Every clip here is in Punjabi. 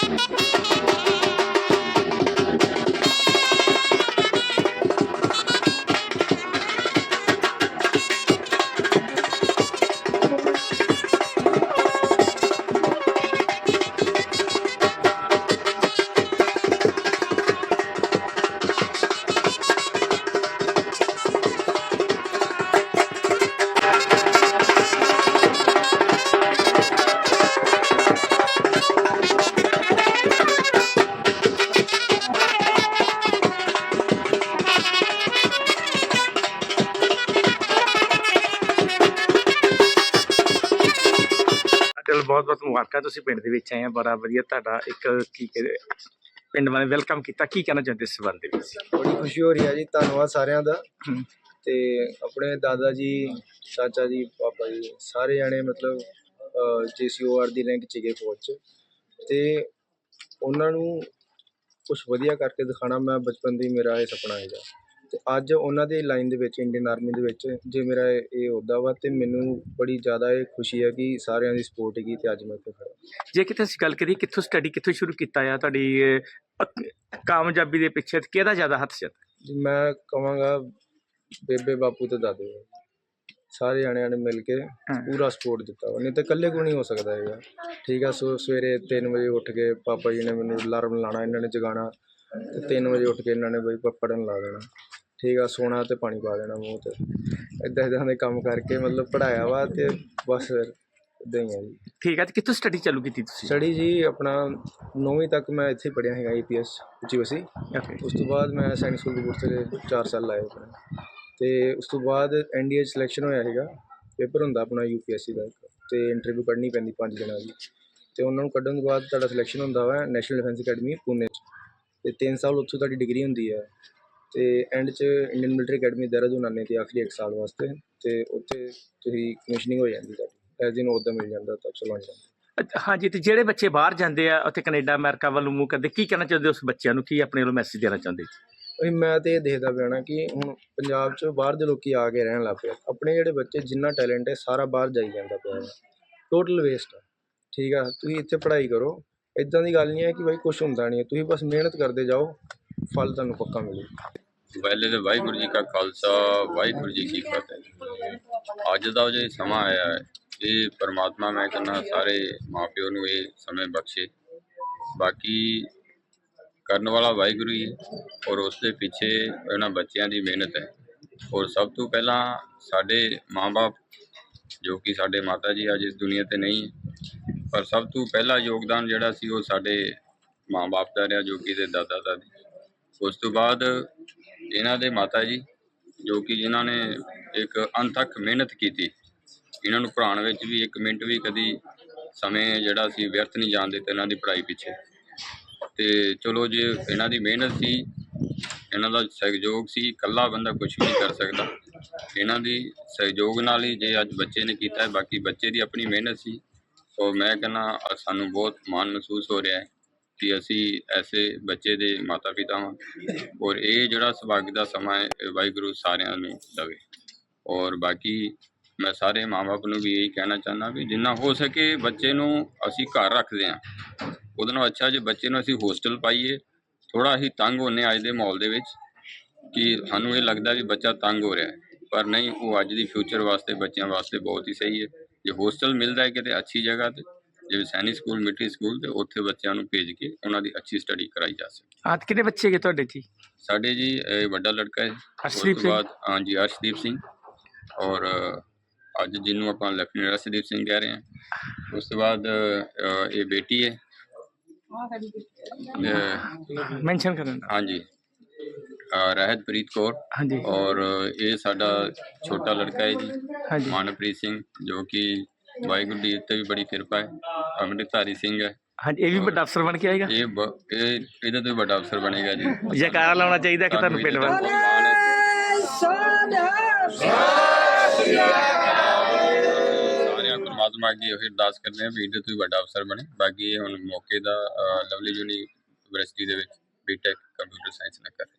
Ha ha ha! ਬਹੁਤ ਬਹੁਤ ਮੁਬਾਰਕਾਂ ਤੁਸੀਂ ਪਿੰਡ ਦੇ ਵਿੱਚ ਆਏ ਆ ਬੜਾ ਵਧੀਆ ਤੁਹਾਡਾ ਇੱਕ ਕੀ ਕਹਿੰਦੇ ਪਿੰਡ ਵਾਲੇ ਵੈਲਕਮ ਕੀਤਾ ਕੀ ਕਹਿਣਾ ਚਾਹੁੰਦੇ ਇਸ ਸੰਬੰਧ ਦੇ ਵਿੱਚ? ਬੜੀ ਖੁਸ਼ੀ ਹੋ ਰਹੀ ਹੈ ਜੀ ਧੰਨਵਾਦ ਸਾਰਿਆਂ ਦਾ। ਤੇ ਆਪਣੇ ਦਾਦਾ ਜੀ ਚਾਚਾ ਜੀ ਪਾਪਾ ਜੀ ਸਾਰੇ ਜਾਣੇ ਮਤਲਬ ਜੀਸੀਓਆਰ ਦੀ ਰੈਂਕ ਚ ਗਏ ਫੌਜ ਚ। ਤੇ ਉਹਨਾਂ ਨੂੰ ਕੁਝ ਵਧੀਆ ਕਰਕੇ ਦਿਖਾਣਾ ਮੈਂ ਬਚਪਨ ਦੀ ਮੇਰਾ ਇਹ ਸੁਪਨਾ ਹੈਗਾ। ਤੇ ਅੱਜ ਉਹਨਾਂ ਦੀ ਲਾਈਨ ਦੇ ਵਿੱਚ ਇੰਡੀਅਨ ਆਰਮੀ ਦੇ ਵਿੱਚ ਜੇ ਮੇਰਾ ਇਹ ਅਹੁਦਾ ਵਾ ਤੇ ਮੈਨੂੰ ਬੜੀ ਜ਼ਿਆਦਾ ਇਹ ਖੁਸ਼ੀ ਹੈ ਕਿ ਸਾਰਿਆਂ ਦੀ ਸਪੋਰਟ ਹੈਗੀ ਤੇ ਅੱਜ ਮੈਂ ਇੱਥੇ ਖੜਾ ਜੇ ਕਿਤੇ ਅਸੀਂ ਗੱਲ ਕਰੀਏ ਕਿੱਥੋਂ ਸਟੱਡੀ ਕਿੱਥੋਂ ਸ਼ੁਰੂ ਕੀਤਾ ਆ ਤੁਹਾਡੀ ਅਹ, ਕਾਮਯਾਬੀ ਦੇ ਪਿੱਛੇ ਕਿਹਦਾ ਜ਼ਿਆਦਾ ਹੱਥ ਸੀ? ਜੀ ਮੈਂ ਕਹਾਂਗਾ ਬੇਬੇ ਬਾਪੂ ਤੇ ਦਾਦੇ ਦਾ। ਸਾਰੇ ਜਾਣਿਆਂ ਨੇ ਮਿਲ ਕੇ। ਪੂਰਾ ਸਪੋਰਟ ਦਿੱਤਾ ਵਾ। ਨਹੀਂ ਤਾਂ ਇਕੱਲੇ ਕੋ ਨਹੀਂ ਹੋ ਸਕਦਾ ਹੈਗਾ। ਠੀਕ ਆ ਸੋ ਸਵੇਰੇ 3 ਵਜੇ ਉੱਠ ਕੇ ਪਾਪਾ ਜੀ ਨੇ ਮੈਨੂੰ ਅਲਾਰਮ ਲਾਣਾ ਇਹਨਾਂ ਨੇ ਜਗਾਉਣਾ। ਤੇ 3 ਵਜੇ ਉੱਠ ਕੇ ਇਹਨਾਂ ਨੇ ਬਈ ਪ- ਪੜ੍ਹਨ ਲਾ ਦੇਣਾ। ਠੀਕ ਆ ਸੋਣਾ ਤੇ ਪਾਣੀ ਪਾ ਦੇਣਾ ਮੂੰਹ ਤੇ। ਇਦਾਂ ਇਦਾਂ ਦੇ ਕੰਮ ਕਰਕੇ ਮਤਲਬ ਪੜਾਇਆ ਵਾ ਤੇ ਬਸ ਫਿਰ ਇਦਾਂ ਹੀ ਆ ਜੀ। ਠੀਕ ਹੈ ਤੇ ਕਿੱਥੋਂ ਸਟੱਡੀ ਚਾਲੂ ਕੀਤੀ ਤੁਸੀਂ? ਸਟੱਡੀ ਜੀ ਆਪਣਾ 9ਵੀਂ ਤੱਕ ਮੈਂ ਇੱਥੇ ਪੜ੍ਹਿਆ ਹੈਗਾ ਈਪੀਐਸ ਉੱਚੀ ਵਸੀ. ਉਸ ਤੋਂ ਬਾਅਦ ਮੈਂ ਸੈਨਿਕ ਸਕੂਲ ਕਪੂਰਥਲੇ 4 ਸਾਲ ਲਾਏ ਆਪਣੇ। ਤੇ ਉਸ ਤੋਂ ਬਾਅਦ ਐਨਡੀਏ ਸਿਲੈਕਸ਼ਨ ਹੋਇਆ ਹੈਗਾ ਪੇਪਰ ਹੁੰਦਾ ਆਪਣਾ ਯੂਪੀਐਸਸੀ ਦਾ ਤੇ ਇੰਟਰਵਿਊ ਕੱਢਣੀ ਪੈਂਦੀ ਪੰਜ ਦਿਨਾਂ ਦੀ। ਤੇ ਉਹਨਾਂ ਨੂੰ ਕੱਢਣ ਤੋਂ ਬਾਅਦ ਤੁਹਾਡਾ ਸਿਲੈਕਸ਼ਨ ਹੁੰਦਾ ਵਾ ਨੈਸ਼ਨਲ ਡਿਫੈਂਸ ਅਕੈਡਮੀ ਪੁਣੇ 'ਚ। ਤੇ 3 ਸਾਲ ਉੱਥੋਂ ਤੁਹਾਡੀ ਡਿਗਰੀ ਹੁੰਦੀ ਹੈ ਤੇ ਐਂਡ 'ਚ ਇੰਡੀਅਨ ਮਿਲਟਰੀ ਅਕੈਡਮੀ ਦੇਹਰਾਦੂਨ ਆਉਂਦੇ ਤੇ ਆਖਰੀ 1 ਸਾਲ ਵਾਸਤੇ ਤੇ ਉੱਥੇ ਤੁਸੀਂ ਕਮਿਸ਼ਨਿੰਗ ਹੋ ਜਾਂਦੀ ਤੁਹਾਡੀ। ਐਜ਼ ਇਨ ਉਹਦਾ ਮਿਲ ਜਾਂਦਾ ਤਾਂ ਚਲੋ ਜਾਂਦਾ। ਅੱਛਾ, ਹਾਂਜੀ ਤੇ ਜਿਹੜੇ ਬੱਚੇ ਬਾਹਰ ਜਾਂਦੇ ਆ ਉੱਥੇ ਕੈਨੇਡਾ ਅਮਰੀਕਾ ਵੱਲ ਮੂੰਹ ਕਰਦੇ ਕੀ ਕਹਿਣਾ ਚਾਹੁੰਦੇ ਉਸ ਬੱਚਿਆਂ ਨੂੰ? ਕੀ ਆਪਣੇ ਵੱਲੋਂ ਮੈਸੇਜ ਦੇਣਾ ਚਾਹੁੰਦੇ? ਵੀ ਮੈਂ ਤੇ ਇਹ ਦੇਖਦਾ ਪਿਆ ਨਾ ਕਿ ਹੁਣ ਪੰਜਾਬ 'ਚ ਬਾਹਰ ਦੇ ਲੋਕੀ ਆ ਕੇ ਰਹਿਣ ਲੱਗ ਪਏ। ਆਪਣੇ ਜਿਹੜੇ ਬੱਚੇ ਜਿੰਨਾ ਟੈਲੈਂਟ ਹੈ ਸਾਰਾ ਬਾਹਰ ਜਾਈ ਜਾਂਦਾ ਪਿਆ ਟੋਟਲ ਵੇਸਟ ਆ ਠੀਕ ਆ ਤੁਸੀਂ ਇੱਥੇ ਪੜ੍ਹਾਈ ਕਰੋ। ਇਦਾਂ ਦੀ ਗੱਲ ਨਹੀਂ ਹੈ ਕਿ ਬਾਈ ਕੁਝ ਹੁੰਦਾ ਨਹੀਂ ਹੈ। ਤੁਸੀਂ ਬਸ ਮਿਹਨਤ ਕਰਦੇ ਜਾਓ ਫਲ ਤੁਹਾਨੂੰ ਪੱਕਾ ਮਿਲੂ। ਪਹਿਲੇ ਤਾਂ ਵਾਹਿਗੁਰੂ ਜੀ ਕਾ ਖਾਲਸਾ, ਵਾਹਿਗੁਰੂ ਜੀ ਕੀ ਫਤਿਹ। ਅੱਜ ਦਾ ਜੋ ਸਮਾਂ ਆਇਆ ਹੈ, ਇਹ ਪਰਮਾਤਮਾ ਮੈਂ ਕਹਿੰਦਾ ਸਾਰੇ ਮਾਪਿਓ ਨੂੰ ਇਹ ਸਮੇਂ ਬਖਸ਼ੇ। ਬਾਕੀ ਕਰਨ ਵਾਲਾ ਵਾਹਿਗੁਰੂ ਹੀ ਔਰ ਉਸ ਦੇ ਪਿੱਛੇ ਇਹਨਾਂ ਬੱਚਿਆਂ ਦੀ ਮਿਹਨਤ ਹੈ। ਔਰ ਸਭ ਤੋਂ ਪਹਿਲਾਂ ਸਾਡੇ ਮਾਪੇ ਜੋ ਕਿ ਸਾਡੇ ਮਾਤਾ ਜੀ ਅੱਜ ਇਸ ਦੁਨੀਆ ਤੇ ਨਹੀਂ, ਪਰ ਸਭ ਤੋਂ ਪਹਿਲਾ ਯੋਗਦਾਨ ਜਿਹੜਾ ਸੀ ਉਹ ਸਾਡੇ ਮਾਂ-ਬਾਪ ਦਾ ਰਿਹਾ, ਜੋ ਕਿ ਦੇ ਦਾਦਾ ਦਾਦੀ ਉਸ ਤੋਂ ਬਾਅਦ ਇਹਨਾਂ ਦੇ ਮਾਤਾ ਜੀ, ਜੋ ਕਿ ਜਿਨ੍ਹਾਂ ਨੇ ਇੱਕ ਅਣਥੱਕ ਮਿਹਨਤ ਕੀਤੀ। ਇਹਨਾਂ ਨੂੰ ਪੜ੍ਹਾਉਣ ਵਿੱਚ ਵੀ ਇੱਕ ਮਿੰਟ ਵੀ ਕਦੀ ਸਮੇਂ ਜਿਹੜਾ ਸੀ ਵਿਅਰਥ ਨਹੀਂ ਜਾਣ ਦਿੱਤਾ ਇਹਨਾਂ ਦੀ ਪੜ੍ਹਾਈ ਪਿੱਛੇ। ਤੇ ਚਲੋ ਜੇ ਇਹਨਾਂ ਦੀ ਮਿਹਨਤ ਸੀ, ਇਹਨਾਂ ਦਾ ਸਹਿਯੋਗ ਸੀ, ਇਕੱਲਾ ਬੰਦਾ ਕੁਝ ਵੀ ਨਹੀਂ ਕਰ ਸਕਦਾ। ਇਹਨਾਂ ਦੀ ਸਹਿਯੋਗ ਨਾਲ ਹੀ ਜੇ ਅੱਜ ਬੱਚੇ ਨੇ ਕੀਤਾ ਹੈ, ਬਾਕੀ ਬੱਚੇ ਦੀ ਆਪਣੀ ਮਿਹਨਤ ਸੀ। ਸੋ ਮੈਂ ਕਹਿੰਦਾ ਸਾਨੂੰ ਬਹੁਤ ਮਾਣ ਮਹਿਸੂਸ ਹੋ ਰਿਹਾ ਹੈ। ਕਿ ਅਸੀਂ ਐਸੇ ਬੱਚੇ ਦੇ ਮਾਤਾ ਪਿਤਾ ਹਾਂ ਔਰ ਇਹ ਜਿਹੜਾ ਸੁਭਾਗ ਦਾ ਸਮਾਂ ਹੈ ਵਾਹਿਗੁਰੂ ਸਾਰਿਆਂ ਨੂੰ ਦੇਵੇ। ਔਰ ਬਾਕੀ ਮੈਂ ਸਾਰੇ ਮਾਪੇ ਨੂੰ ਵੀ ਇਹੀ ਕਹਿਣਾ ਚਾਹੁੰਦਾ ਵੀ ਜਿੰਨਾ ਹੋ ਸਕੇ ਬੱਚੇ ਨੂੰ ਅਸੀਂ ਘਰ ਰੱਖਦੇ ਹਾਂ। ਉਹਦੇ ਨਾਲ ਅੱਛਾ ਜੇ ਬੱਚੇ ਨੂੰ ਅਸੀਂ ਹੋਸਟਲ ਪਾਈਏ ਥੋੜਾ ਹੀ ਤੰਗ ਹੋਨੇ ਅੱਜ ਦੇ ਮਾਹੌਲ ਦੇ ਵਿੱਚ ਕਿ ਸਾਨੂੰ ਇਹ ਲੱਗਦਾ ਵੀ ਬੱਚਾ ਤੰਗ ਹੋ ਰਿਹਾ ਪਰ ਨਹੀਂ, ਉਹ ਅੱਜ ਦੀ ਫਿਊਚਰ ਵਾਸਤੇ, ਬੱਚਿਆਂ ਵਾਸਤੇ ਬਹੁਤ ਹੀ ਸਹੀ ਹੈ। ਜੇ ਹੋਸਟਲ ਮਿਲਦਾ ਹੈ ਕਿਤੇ ਅੱਛੀ ਜਗ੍ਹਾ ਤੇ ਜਿਵੇਂ ਸੈਨਿਕ ਸਕੂਲ ਮਿਲਟਰੀ ਸਕੂਲ ਤੇ ਉੱਥੇ ਬੱਚਿਆਂ ਨੂੰ ਭੇਜ ਕੇ ਉਹਨਾਂ ਦੀ ਅੱਛੀ ਸਟੱਡੀ ਕਰਾਈ ਜਾ ਸਕੇ। ਹਾਂ ਤੇ ਕਿੰਨੇ ਬੱਚੇ ਹੈਗੇ ਤੁਹਾਡੇ ਜੀ ਸਾਡੇ ਜੀ ਇਹ ਵੱਡਾ ਲੜਕਾ ਹੈ। ਤੋਂ ਸਿੰਘ। ਹਾਂਜੀ ਅਰਸ਼ਦੀਪ ਸਿੰਘ। ਔਰ ਅੱਜ ਜਿਹਨੂੰ ਆਪਾਂ ਲੈਫਟੀਨੈਂਟ ਅਰਸ਼ਦੀਪ ਸਿੰਘ ਕਹਿ ਰਹੇ ਹਾਂ। ਉਸ ਤੋਂ ਬਾਅਦ ਇਹ ਬੇਟੀ ਹੈ। ਮੈਂਸ਼ਨ ਕਰਨ ਹਾਂਜੀ। ਰਹਿਤਪ੍ਰੀਤ ਕੌਰ। ਹਾਂਜੀ। ਔਰ ਇਹ ਸਾਡਾ ਛੋਟਾ ਲੜਕਾ ਹੈ ਜੀ। ਮਾਨਪ੍ਰੀਤ ਸਿੰਘ ਜੋ ਕਿ ਵਾਹਿਗੁਰੂ ਦੀ ਤੇ ਵੀ ਬੜੀ ਕਿਰਪਾ ਹੈ। ਅੰਮ੍ਰਿਤਧਾਰੀ ਸਿੰਘ ਹੈ ਹਾਂਜੀ ਇਹ ਵੀ ਵੱਡਾ ਅਫਸਰ ਬਣ ਕੇ ਆਏਗਾ ਇਹ ਬ- ਇਹ ਇਹਦਾ ਤੋਂ ਵੀ ਵੱਡਾ ਅਫਸਰ ਬਣੇਗਾ ਜੀ ਜੈਕਾਰਾ ਲਾਉਣਾ ਚਾਹੀਦਾ ਕਿ ਤੁਹਾਨੂੰ ਪਿੰਡ ਵਾਲਾ ਬਹੁਤ ਮਾਣ ਹੈ। ਸਾਰਿਆਂ ਪਰਮਾਤਮਾ ਅੱਗੇ ਇਹ ਅਰਦਾਸ ਕਰਦੇ ਹਾਂ ਵੀ ਇਹਦੇ ਤੋਂ ਵੀ ਵੱਡਾ ਅਫਸਰ ਬਣੇ ਬਾਕੀ ਇਹ ਹੁਣ ਮੌਕੇ ਦਾ ਅ, ਲਵਲੀ ਜੂਨੀ ਯੂਨੀਵਰਸਿਟੀ ਦੇ ਵਿੱਚ ਬੀਟੈਕ ਕੰਪਿਊਟਰ ਸਾਇੰਸ ਨਾਲ ਕਰ ਰਿਹਾ।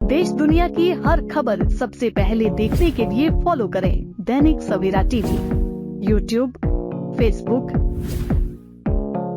देश दुनिया की हर खबर सबसे पहले देखने के लिए फॉलो करें Dainik Savera TV YouTube Facebook